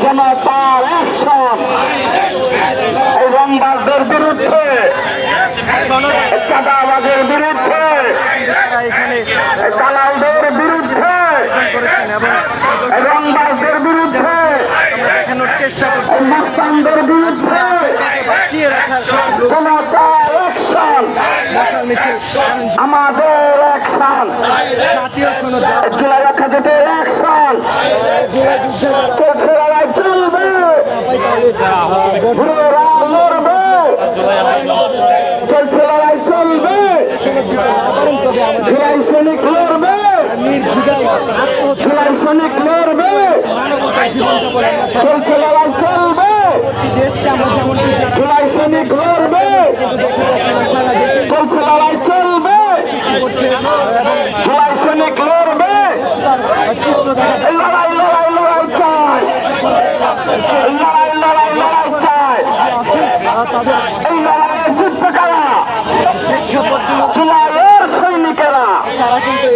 জনতার আশ্রম এই রংবাসদের বিরুদ্ধে চাঁদাবাজের বিরুদ্ধে দালালদের বিরুদ্ধে রংবাসদের বিরুদ্ধে মুসলামদের বিরুদ্ধে জনতার অ্যাকশন। আমাদের অ্যাকশন। জুলাই রক্ষা জোটের অ্যাকশন। চলছে লড়াই চলবে। লড়বে। চলছে লড়াই চলবে। জুলাই সৈনিক লড়বে। জুলাই সৈনিক লড়বে চলছে লড়াই চলবে জুলাই সৈনিক লড়বে চিত্র দেখা এই লড়াই লড়াই লড়াই চাই এই লড়াই লড়াই লড়াই চাই আছে আর তাদের এই লড়াইয়ে জিতবে কারা প্রেক্ষাপট জুলাইয়ের সৈনিকেরা তারা কিন্তু এই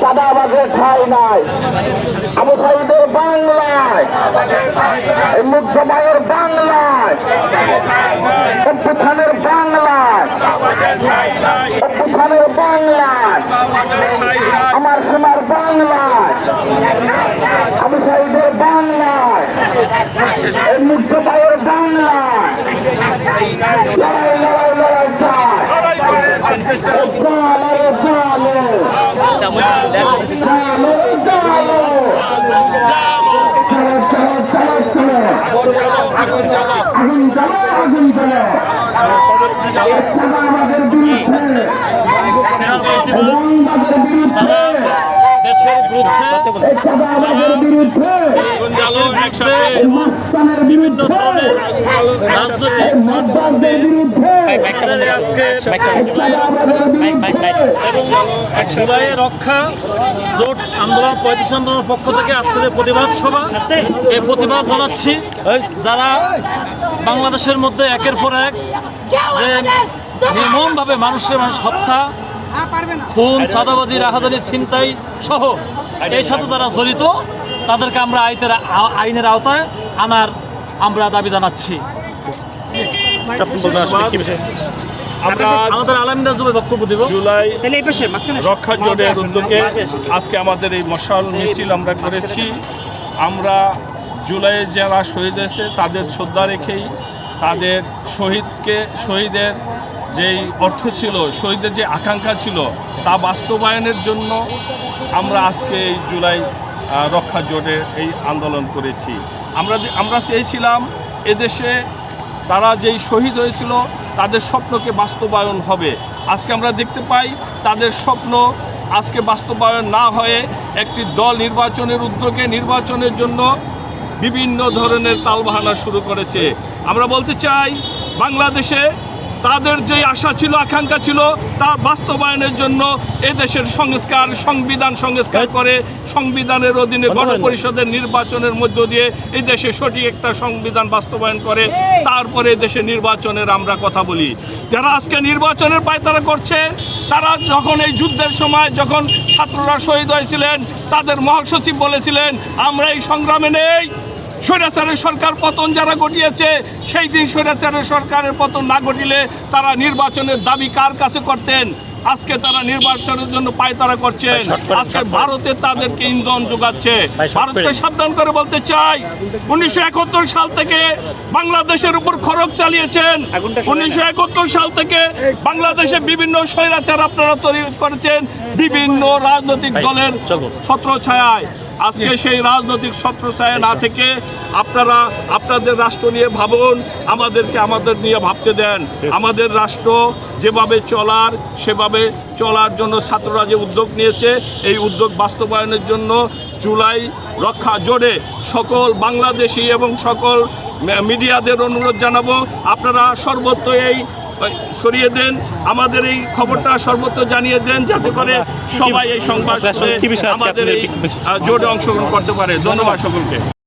সাদাবাজের ঠাই নাই। আবু সাইদের বাংলায়। এই মুগ্ধ মায়ের বাংলায়। অভ্যুত্থানের বাংলায়। অভ্যুত্থানের বাংলায়। আমার সোনার বাংলায়। আবু সাইদের বাংলায়। এই মুগ্ধ মায়ের বাংলায়। আগুন জ্বালা আগুন জ্বালা চাঁদাবাজের বিরুদ্ধে রংবাজের বিরুদ্ধে রক্ষা জোট আন্দোলন পঁয়ত্রিশ আন্দোলনের পক্ষ থেকে আজকে যে প্রতিবাদ সভা এই প্রতিবাদ জানাচ্ছি যারা বাংলাদেশের মধ্যে একের পর এক যে নির্মমভাবে মানুষের মানুষ হত্যা খুন চাঁদাবাজি রাহাদানি ছিনতাই সহ এর সাথে যারা জড়িত তাদেরকে আমরা আইনের আইনের আওতায় আনার আমরা দাবি জানাচ্ছি। আমাদের বক্তব্য দিব। জুলাই রক্ষা জোটের উদ্যোগে আজকে আমাদের এই মশাল মিছিল আমরা করেছি। আমরা জুলাইয়ে যারা শহীদ হয়েছে তাদের শ্রদ্ধা রেখেই তাদের শহীদকে শহীদের যেই অর্থ ছিল শহীদের যে আকাঙ্ক্ষা ছিল, তা বাস্তবায়নের জন্য আমরা আজকে এই জুলাই রক্ষা জোটে এই আন্দোলন করেছি। আমরা আমরা চেয়েছিলাম এদেশে তারা যেই শহীদ হয়েছিল, তাদের স্বপ্নকে বাস্তবায়ন হবে। আজকে আমরা দেখতে পাই, তাদের স্বপ্ন আজকে বাস্তবায়ন না হয়ে একটি দল নির্বাচনের উদ্যোগে নির্বাচনের জন্য বিভিন্ন ধরনের তালবাহানা শুরু করেছে। আমরা বলতে চাই, বাংলাদেশে তাদের যে আশা ছিল আকাঙ্ক্ষা ছিল তার বাস্তবায়নের জন্য এদেশের সংস্কার সংবিধান সংস্কার করে সংবিধানের অধীনে গণপরিষদের নির্বাচনের মধ্য দিয়ে এই দেশে সঠিক একটা সংবিধান বাস্তবায়ন করে তারপরে দেশে নির্বাচনের আমরা কথা বলি। যারা আজকে নির্বাচনের পায়তারা করছে তারা যখন এই যুদ্ধের সময় যখন ছাত্ররা শহীদ হয়েছিলেন তাদের মহাসচিব বলেছিলেন আমরা এই সংগ্রামে নেই স্বৈরাচারের সরকার পতন যারা ঘটিয়েছে সেই দিন স্বৈরাচারের সরকারের পতন না ঘটিলে তারা নির্বাচনের দাবি কার কাছে করতেন? আজকে তারা নির্বাচনের জন্য পায়তারা করছেন। আজকে ভারতে তাদেরকে ইন্ধন যোগাচ্ছে। ভারতকে সাবধান করে বলতে চাই উনিশশো একাত্তর সাল থেকে বাংলাদেশের উপর খরচ চালিয়েছেন। উনিশশো একাত্তর সাল থেকে বাংলাদেশে বিভিন্ন স্বৈরাচার আপনারা তৈরি করেছেন। বিভিন্ন রাজনৈতিক দলের ছত্র ছত্রছায়ায়। আজকে সেই রাজনৈতিক ছত্রছায়া না থেকে আপনারা আপনাদের রাষ্ট্র নিয়ে ভাবুন, আমাদেরকে আমাদের নিয়ে ভাবতে দেন। আমাদের রাষ্ট্র যেভাবে চলার, সেভাবে চলার জন্য ছাত্ররা যে উদ্যোগ নিয়েছে, এই উদ্যোগ বাস্তবায়নের জন্য জুলাই রক্ষা জোরে সকল বাংলাদেশি এবং সকল মিডিয়াদের অনুরোধ জানাব, আপনারা সর্বত্র এই ছড়িয়ে দেন আমাদের এই খবরটা সর্বত্র জানিয়ে দেন যাতে করে সবাই এই সংবাদ আমাদের এই জোটে অংশগ্রহণ করতে পারে। ধন্যবাদ সকলকে।